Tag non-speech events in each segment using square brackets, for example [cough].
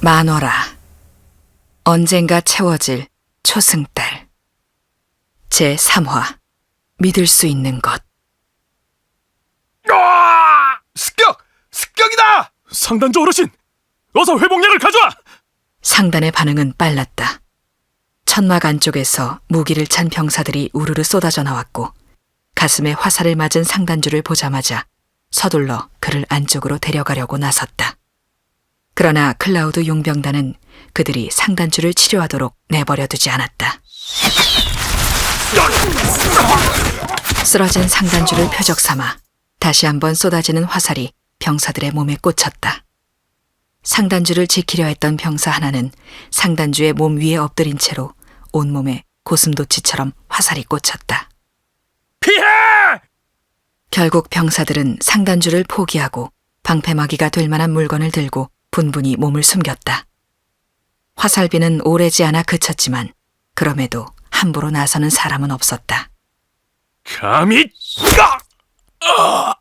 만월아. 언젠가 채워질 초승달. 제 3화. 믿을 수 있는 것. 아! 습격! 습격이다! 상단조 어르신! 어서 회복약을 가져와! 상단의 반응은 빨랐다. 천막 안쪽에서 무기를 찬 병사들이 우르르 쏟아져 나왔고 가슴에 화살을 맞은 상단주를 보자마자 서둘러 그를 안쪽으로 데려가려고 나섰다. 그러나 클라우드 용병단은 그들이 상단주를 치료하도록 내버려 두지 않았다. 쓰러진 상단주를 표적 삼아 다시 한번 쏟아지는 화살이 병사들의 몸에 꽂혔다. 상단주를 지키려 했던 병사 하나는 상단주의 몸 위에 엎드린 채로 온몸에 고슴도치처럼 화살이 꽂혔다. 피해! 결국 병사들은 상단주를 포기하고 방패막이가 될 만한 물건을 들고 분분히 몸을 숨겼다. 화살비는 오래지 않아 그쳤지만 그럼에도 함부로 나서는 사람은 없었다. 감히! 까!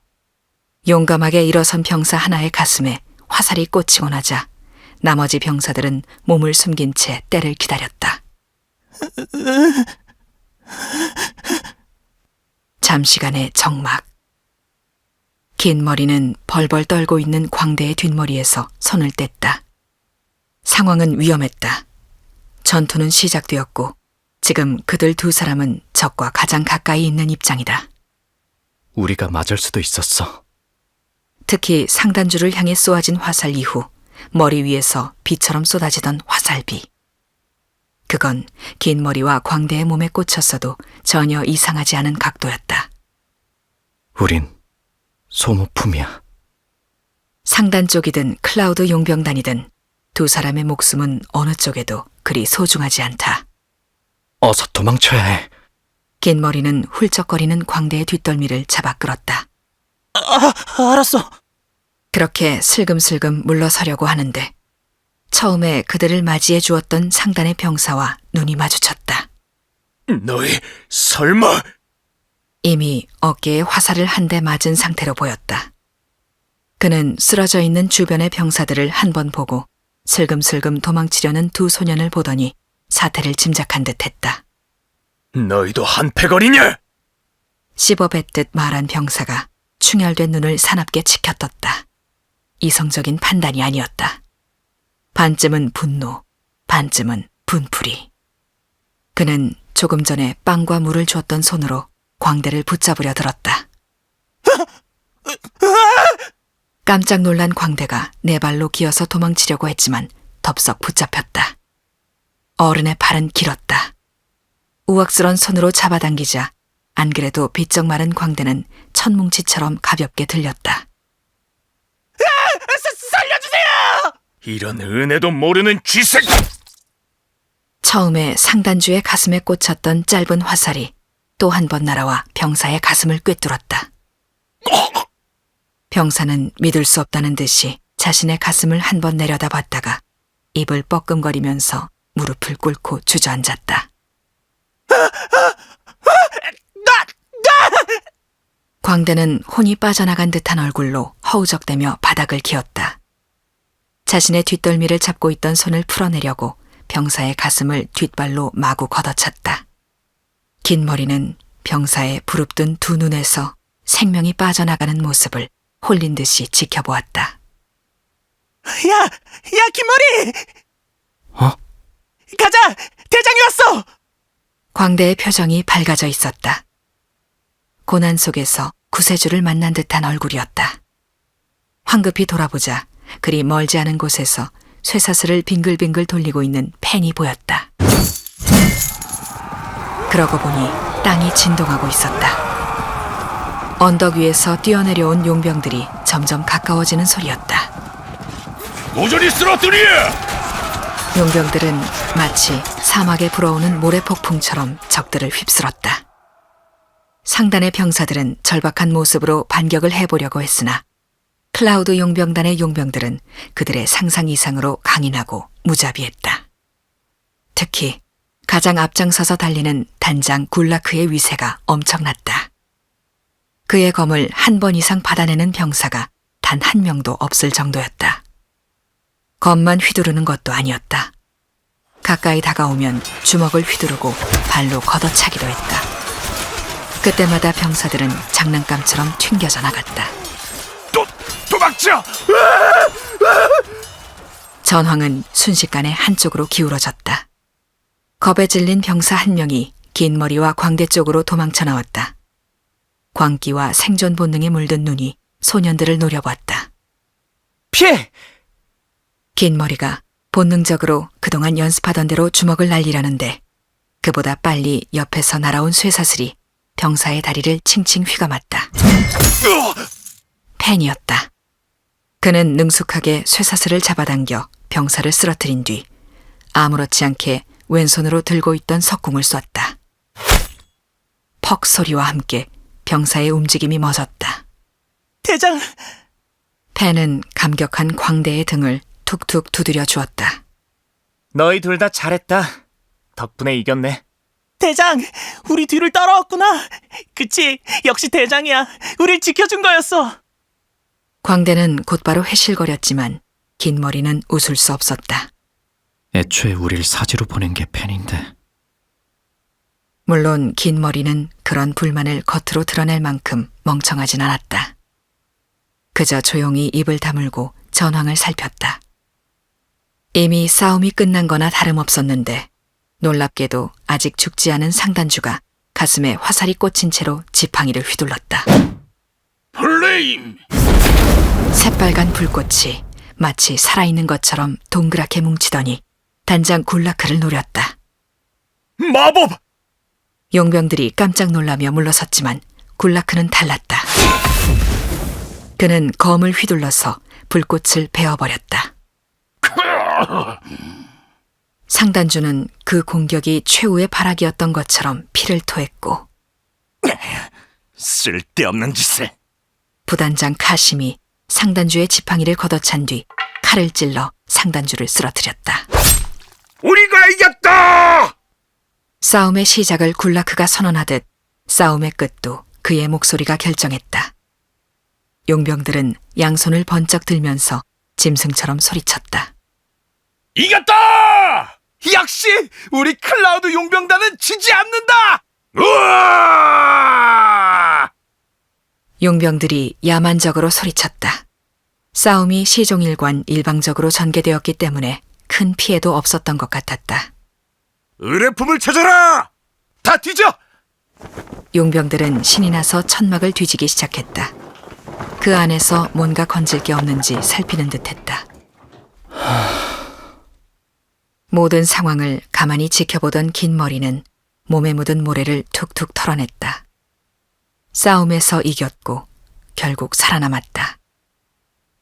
용감하게 일어선 병사 하나의 가슴에 화살이 꽂히고 나자 나머지 병사들은 몸을 숨긴 채 때를 기다렸다. 잠시간의 정막. 긴 머리는 벌벌 떨고 있는 광대의 뒷머리에서 손을 뗐다. 상황은 위험했다. 전투는 시작되었고 지금 그들 두 사람은 적과 가장 가까이 있는 입장이다. 우리가 맞을 수도 있었어. 특히 상단주를 향해 쏘아진 화살 이후 머리 위에서 비처럼 쏟아지던 화살비. 그건 긴 머리와 광대의 몸에 꽂혔어도 전혀 이상하지 않은 각도였다. 우린 소모품이야. 상단 쪽이든 클라우드 용병단이든 두 사람의 목숨은 어느 쪽에도 그리 소중하지 않다. 어서 도망쳐야 해. 긴 머리는 훌쩍거리는 광대의 뒷덜미를 잡아 끌었다. 알았어. 그렇게 슬금슬금 물러서려고 하는데 처음에 그들을 맞이해 주었던 상단의 병사와 눈이 마주쳤다. 너희 설마 이미 어깨에 화살을 한 대 맞은 상태로 보였다. 그는 쓰러져 있는 주변의 병사들을 한 번 보고 슬금슬금 도망치려는 두 소년을 보더니 사태를 짐작한 듯 했다. 너희도 한패거리냐? 씹어뱉듯 말한 병사가 충혈된 눈을 사납게 치켜떴다. 이성적인 판단이 아니었다. 반쯤은 분노, 반쯤은 분풀이. 그는 조금 전에 빵과 물을 줬던 손으로 광대를 붙잡으려 들었다. 깜짝 놀란 광대가 네 발로 기어서 도망치려고 했지만 덥석 붙잡혔다. 어른의 팔은 길었다. 우악스런 손으로 잡아당기자 안 그래도 비쩍 마른 광대는 천뭉치처럼 가볍게 들렸다. 살려주세요! 이런 은혜도 모르는 쥐새끼! 처음에 상단주의 가슴에 꽂혔던 짧은 화살이 또 한 번 날아와 병사의 가슴을 꿰뚫었다. 병사는 믿을 수 없다는 듯이 자신의 가슴을 한 번 내려다 봤다가 입을 뻐끔거리면서 무릎을 꿇고 주저앉았다. 광대는 혼이 빠져나간 듯한 얼굴로 허우적대며 바닥을 기었다. 자신의 뒷덜미를 잡고 있던 손을 풀어내려고 병사의 가슴을 뒷발로 마구 걷어찼다. 긴 머리는 병사의 부릅뜬 두 눈에서 생명이 빠져나가는 모습을 홀린 듯이 지켜보았다. 야, 야, 김머리! 어? 가자! 대장이 왔어! 광대의 표정이 밝아져 있었다. 고난 속에서 구세주를 만난 듯한 얼굴이었다. 황급히 돌아보자 그리 멀지 않은 곳에서 쇠사슬을 빙글빙글 돌리고 있는 펜이 보였다. 그러고 보니 땅이 진동하고 있었다. 언덕 위에서 뛰어내려온 용병들이 점점 가까워지는 소리였다. 모조리 쓰러뜨리! 용병들은 마치 사막에 불어오는 모래폭풍처럼 적들을 휩쓸었다. 상단의 병사들은 절박한 모습으로 반격을 해보려고 했으나 클라우드 용병단의 용병들은 그들의 상상 이상으로 강인하고 무자비했다. 특히 가장 앞장서서 달리는 단장 굴라크의 위세가 엄청났다. 그의 검을 한 번 이상 받아내는 병사가 단 한 명도 없을 정도였다. 검만 휘두르는 것도 아니었다. 가까이 다가오면 주먹을 휘두르고 발로 걷어차기도 했다. 그때마다 병사들은 장난감처럼 튕겨져 나갔다. 도, 도망쳐! 전황은 순식간에 한쪽으로 기울어졌다. 겁에 질린 병사 한 명이 긴 머리와 광대 쪽으로 도망쳐 나왔다. 광기와 생존 본능에 물든 눈이 소년들을 노려보았다. 피해! 긴 머리가 본능적으로 그동안 연습하던 대로 주먹을 날리려는데 그보다 빨리 옆에서 날아온 쇠사슬이 병사의 다리를 칭칭 휘감았다. 팬이었다. 그는 능숙하게 쇠사슬을 잡아당겨 병사를 쓰러뜨린 뒤 아무렇지 않게 왼손으로 들고 있던 석궁을 쐈다. 퍽 소리와 함께 병사의 움직임이 멎었다. 대장, 팬은 감격한 광대의 등을 툭툭 두드려 주었다. 너희 둘 다 잘했다. 덕분에 이겼네. 대장, 우리 뒤를 따라왔구나. 그치, 역시 대장이야. 우릴 지켜준 거였어. 광대는 곧바로 회실거렸지만 긴 머리는 웃을 수 없었다. 애초에 우릴 사지로 보낸 게 팬인데. 물론 긴 머리는 그런 불만을 겉으로 드러낼 만큼 멍청하진 않았다. 그저 조용히 입을 다물고 전황을 살폈다. 이미 싸움이 끝난 거나 다름없었는데 놀랍게도 아직 죽지 않은 상단주가 가슴에 화살이 꽂힌 채로 지팡이를 휘둘렀다. 플레임! 새빨간 불꽃이 마치 살아있는 것처럼 동그랗게 뭉치더니 단장 굴라크를 노렸다. 마법! 용병들이 깜짝 놀라며 물러섰지만 굴라크는 달랐다. 그는 검을 휘둘러서 불꽃을 베어버렸다. 상단주는 그 공격이 최후의 발악이었던 것처럼 피를 토했고 쓸데없는 짓을. 부단장 카심이 상단주의 지팡이를 걷어찬 뒤 칼을 찔러 상단주를 쓰러뜨렸다. 우리가 이겼다! 싸움의 시작을 굴라크가 선언하듯 싸움의 끝도 그의 목소리가 결정했다. 용병들은 양손을 번쩍 들면서 짐승처럼 소리쳤다. 이겼다! 역시, 우리 클라우드 용병단은 지지 않는다! 우와! 용병들이 야만적으로 소리쳤다. 싸움이 시종일관 일방적으로 전개되었기 때문에 큰 피해도 없었던 것 같았다. 의뢰품을 찾아라! 다 뒤져! 용병들은 신이 나서 천막을 뒤지기 시작했다. 그 안에서 뭔가 건질 게 없는지 살피는 듯했다. 모든 상황을 가만히 지켜보던 긴 머리는 몸에 묻은 모래를 툭툭 털어냈다. 싸움에서 이겼고 결국 살아남았다.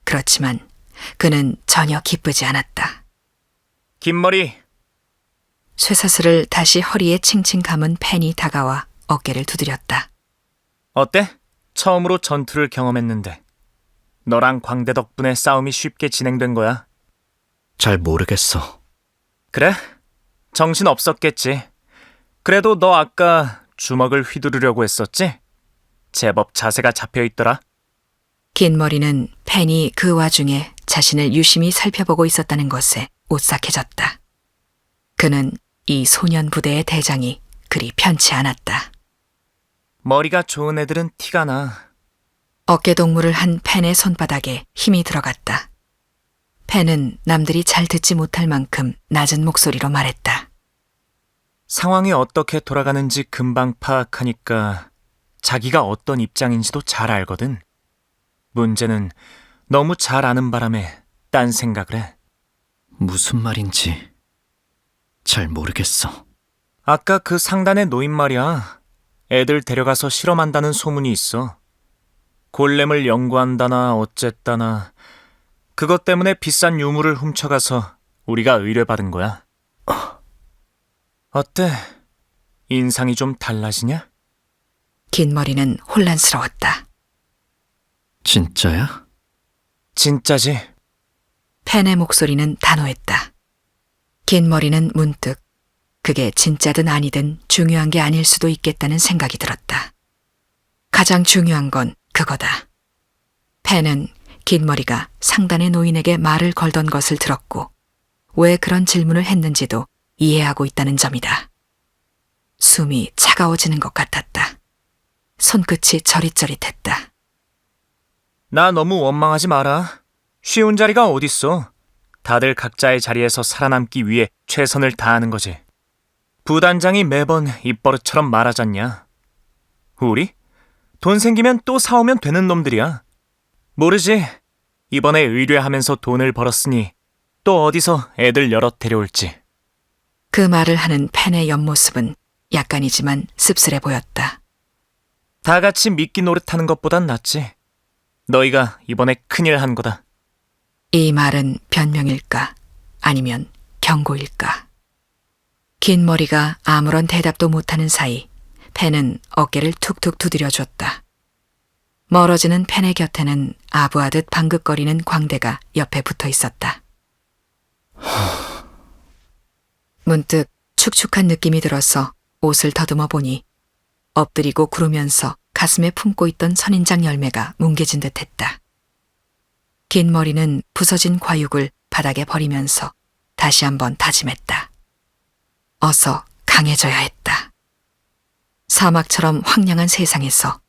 그렇지만 그는 전혀 기쁘지 않았다. 긴 머리, 쇠사슬을 다시 허리에 칭칭 감은 팬이 다가와 어깨를 두드렸다. 어때? 처음으로 전투를 경험했는데. 너랑 광대 덕분에 싸움이 쉽게 진행된 거야. 잘 모르겠어. 그래? 정신 없었겠지. 그래도 너 아까 주먹을 휘두르려고 했었지? 제법 자세가 잡혀 있더라. 긴 머리는 팬이 그 와중에 자신을 유심히 살펴보고 있었다는 것에 오싹해졌다. 그는 이 소년 부대의 대장이 그리 편치 않았다. 머리가 좋은 애들은 티가 나. 어깨 동무를 한 팬의 손바닥에 힘이 들어갔다. 팬은 남들이 잘 듣지 못할 만큼 낮은 목소리로 말했다. 상황이 어떻게 돌아가는지 금방 파악하니까 자기가 어떤 입장인지도 잘 알거든. 문제는 너무 잘 아는 바람에 딴 생각을 해. 무슨 말인지 잘 모르겠어. 아까 그 상단의 노인 말이야. 애들 데려가서 실험한다는 소문이 있어. 골렘을 연구한다나 어쨌다나 그것 때문에 비싼 유물을 훔쳐가서 우리가 의뢰받은 거야. 어때? 인상이 좀 달라지냐? 긴 머리는 혼란스러웠다. 진짜야? 진짜지. 팬의 목소리는 단호했다. 긴 머리는 문득 그게 진짜든 아니든 중요한 게 아닐 수도 있겠다는 생각이 들었다. 가장 중요한 건 그거다. 팬은 긴 머리가 상단의 노인에게 말을 걸던 것을 들었고 왜 그런 질문을 했는지도 이해하고 있다는 점이다. 숨이 차가워지는 것 같았다. 손끝이 저릿저릿했다. 나 너무 원망하지 마라. 쉬운 자리가 어딨어. 다들 각자의 자리에서 살아남기 위해 최선을 다하는 거지. 부단장이 매번 입버릇처럼 말하잖냐. 우리? 돈 생기면 또 사오면 되는 놈들이야. 모르지. 이번에 의뢰하면서 돈을 벌었으니 또 어디서 애들 여럿 데려올지. 그 말을 하는 팬의 옆모습은 약간이지만 씁쓸해 보였다. 다 같이 미끼 노릇하는 것보단 낫지. 너희가 이번에 큰일 한 거다. 이 말은 변명일까? 아니면 경고일까? 긴 머리가 아무런 대답도 못하는 사이 펜은 어깨를 툭툭 두드려 줬다. 멀어지는 펜의 곁에는 아부하듯 방긋거리는 광대가 옆에 붙어 있었다. [sighs] 문득 축축한 느낌이 들어서 옷을 더듬어 보니 엎드리고 구르면서 가슴에 품고 있던 선인장 열매가 뭉개진 듯 했다. 긴 머리는 부서진 과육을 바닥에 버리면서 다시 한번 다짐했다. 어서 강해져야 했다. 사막처럼 황량한 세상에서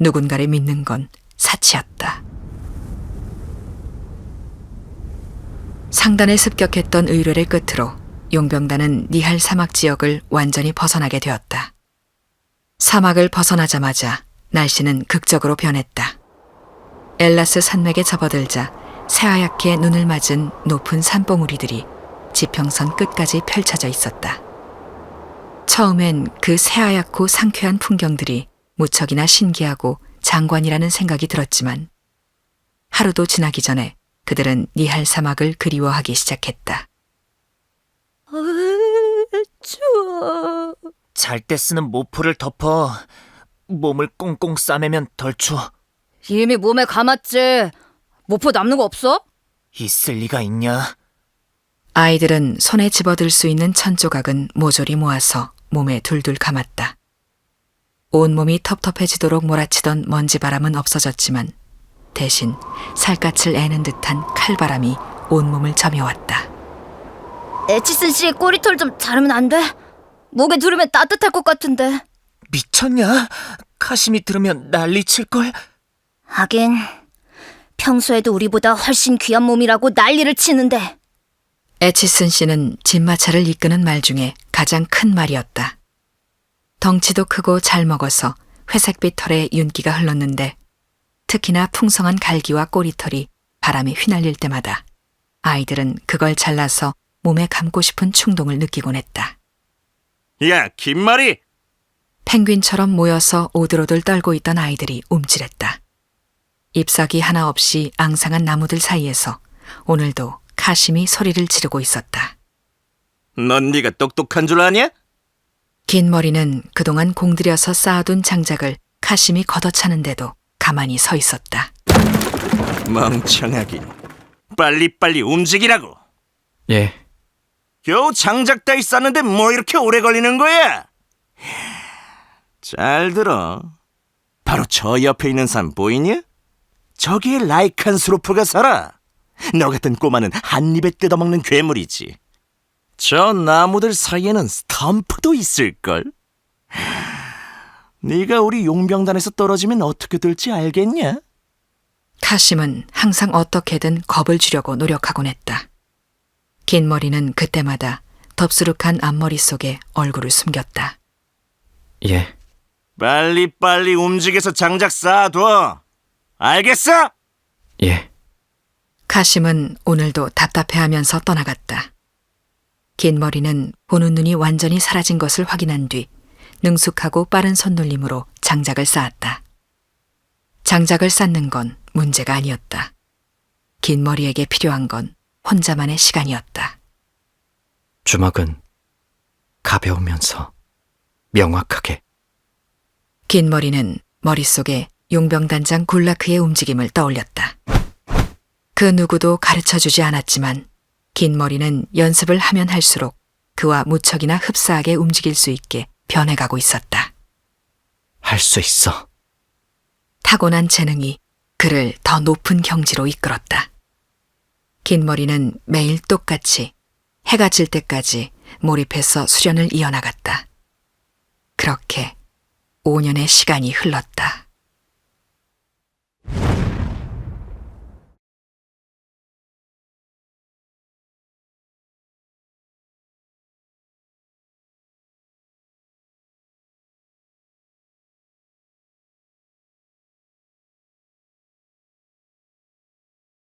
누군가를 믿는 건 사치였다. 상단에 습격했던 의뢰를 끝으로 용병단은 니할 사막 지역을 완전히 벗어나게 되었다. 사막을 벗어나자마자 날씨는 극적으로 변했다. 엘라스 산맥에 접어들자 새하얗게 눈을 맞은 높은 산봉우리들이 지평선 끝까지 펼쳐져 있었다. 처음엔 그 새하얗고 상쾌한 풍경들이 무척이나 신기하고 장관이라는 생각이 들었지만 하루도 지나기 전에 그들은 니할 사막을 그리워하기 시작했다. 추워. 잘 때 쓰는 모포를 덮어. 몸을 꽁꽁 싸매면 덜 추워. 이미 몸에 감았지. 모포 남는 거 없어? 있을 리가 있냐? 아이들은 손에 집어들 수 있는 천조각은 모조리 모아서 몸에 둘둘 감았다. 온몸이 텁텁해지도록 몰아치던 먼지바람은 없어졌지만 대신 살갗을 애는 듯한 칼바람이 온몸을 점여왔다. 에치슨 씨의 꼬리털 좀 자르면 안 돼? 목에 두르면 따뜻할 것 같은데. 미쳤냐? 카심이 들으면 난리 칠걸? 하긴 평소에도 우리보다 훨씬 귀한 몸이라고 난리를 치는데. 에치슨 씨는 진마차를 이끄는 말 중에 가장 큰 말이었다. 덩치도 크고 잘 먹어서 회색빛 털에 윤기가 흘렀는데 특히나 풍성한 갈기와 꼬리털이 바람에 휘날릴 때마다 아이들은 그걸 잘라서 몸에 감고 싶은 충동을 느끼곤 했다. 야, 김말이! 펭귄처럼 모여서 오들오들 떨고 있던 아이들이 움찔했다. 잎사귀 하나 없이 앙상한 나무들 사이에서 오늘도 카심이 소리를 지르고 있었다. 넌 네가 똑똑한 줄 아냐? 긴 머리는 그동안 공들여서 쌓아둔 장작을 카심이 걷어차는데도 가만히 서 있었다. 멍청하긴. 빨리빨리 움직이라고. 예. 겨우 장작 따위 쌌는데 뭐 이렇게 오래 걸리는 거야? 잘 들어. 바로 저 옆에 있는 산 보이냐? 저기에 라이칸스로프가 살아. 너 같은 꼬마는 한 입에 뜯어먹는 괴물이지. 저 나무들 사이에는 스탬프도 있을걸? 네가 우리 용병단에서 떨어지면 어떻게 될지 알겠냐? 카심은 항상 어떻게든 겁을 주려고 노력하곤 했다. 긴 머리는 그때마다 덥수룩한 앞머리 속에 얼굴을 숨겼다. 예. 빨리빨리 움직여서 장작 쌓아둬. 알겠어? 예. 카심은 오늘도 답답해하면서 떠나갔다. 긴 머리는 보는 눈이 완전히 사라진 것을 확인한 뒤 능숙하고 빠른 손놀림으로 장작을 쌓았다. 장작을 쌓는 건 문제가 아니었다. 긴 머리에게 필요한 건 혼자만의 시간이었다. 주먹은 가벼우면서 명확하게 긴 머리는 머릿속에 용병단장 굴라크의 움직임을 떠올렸다. 그 누구도 가르쳐 주지 않았지만 긴 머리는 연습을 하면 할수록 그와 무척이나 흡사하게 움직일 수 있게 변해가고 있었다. 할 수 있어. 타고난 재능이 그를 더 높은 경지로 이끌었다. 긴 머리는 매일 똑같이 해가 질 때까지 몰입해서 수련을 이어나갔다. 그렇게 5년의 시간이 흘렀다.